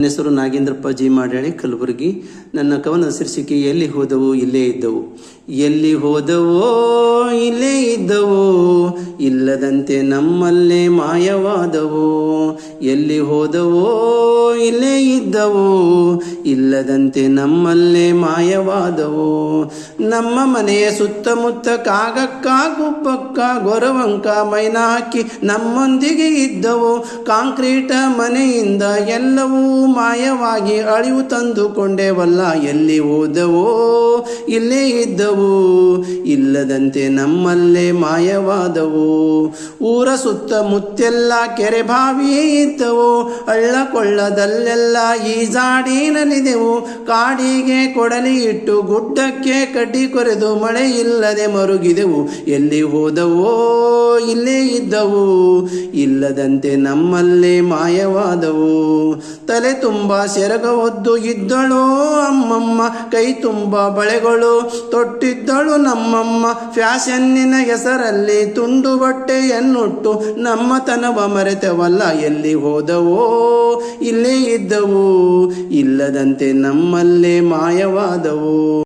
ನನ್ನ ಹೆಸರು ನಾಗೇಂದ್ರಪ್ಪ ಜಿ ಮಾಡಾಳಿ ಕಲಬುರಗಿ. ನನ್ನ ಕವನ ಶೀರ್ಷಿಕೆ, ಎಲ್ಲಿ ಹೋದವು ಇಲ್ಲೇ ಇದ್ದವು. ಎಲ್ಲಿ ಹೋದವೋ ಇಲ್ಲೇ ಇದ್ದವು. ಇಲ್ಲದಂತೆ ನಮ್ಮಲ್ಲೇ ಮಾಯವಾದವು. ಎಲ್ಲಿ ಹೋದವೋ, ಇಲ್ಲೇ ಇದ್ದವು. ಇಲ್ಲದಂತೆ ನಮ್ಮಲ್ಲೇ ಮಾಯವಾದವು. ನಮ್ಮ ಮನೆಯ ಸುತ್ತಮುತ್ತ ಕಾಗಕ್ಕ, ಗುಬ್ಬಕ್ಕ, ಗೊರವಂಕ, ಮೈನ ಹಾಕಿ ನಮ್ಮೊಂದಿಗೆ ಇದ್ದವು. ಕಾಂಕ್ರೀಟ ಮನೆಯಿಂದ ಎಲ್ಲವೂ ಮಾಯವಾಗಿ ಅಳಿವು ತಂದುಕೊಂಡೆವಲ್ಲ. ಎಲ್ಲಿ ಹೋದವೋ, ಇಲ್ಲೇ ಇದ್ದವು. ಇಲ್ಲದಂತೆ ನಮ್ಮಲ್ಲೇ ಮಾಯವಾದವು. ಊರ ಸುತ್ತಮುತ್ತೆಲ್ಲ ಕೆರೆ ಬಾವಿಯೇ ಇದ್ದವು. ಹಳ್ಳ ಕೊಳ್ಳದಲ್ಲೆಲ್ಲ ಈಜಾಡಿನಲಿದೆವು ಕಾಡಿಗೆ ಕೊಡಲಿ ಇಟ್ಟು ಗುಡ್ಡಕ್ಕೆ ಕಡ್ಡಿ ಕೊರೆದು ಮಳೆ ಇಲ್ಲದೆ ಮರುಗಿದೆವು. ಎಲ್ಲಿ ಹೋದವೋ ಇಲ್ಲೇ ಇದ್ದವು. ಇಲ್ಲದಂತೆ ನಮ್ಮಲ್ಲೇ ಮಾಯವಾದವು. ತಲೆ ತುಂಬ ಸೆರಗ ಒದ್ದು ಇದ್ದಳು ಅಮ್ಮಮ್ಮ. ಕೈ ತುಂಬ ಬಳೆಗಳು ತೊಟ್ಟಿದ್ದಳು ನಮ್ಮಮ್ಮ. ಫ್ಯಾಷನ್ನಿನ ಹೆಸರಲ್ಲಿ ತುಂಡು ಬಟ್ಟೆಯನ್ನುಟ್ಟು ನಮ್ಮತನವ ಮರೆತವಲ್ಲ ಎಲ್ಲಿ ಹೋದವೋ ಇಲ್ಲೇ ಇದ್ದವು ಇಲ್ಲದಂತೆ ನಮ್ಮಲ್ಲೇ ಮಾಯವಾದವು.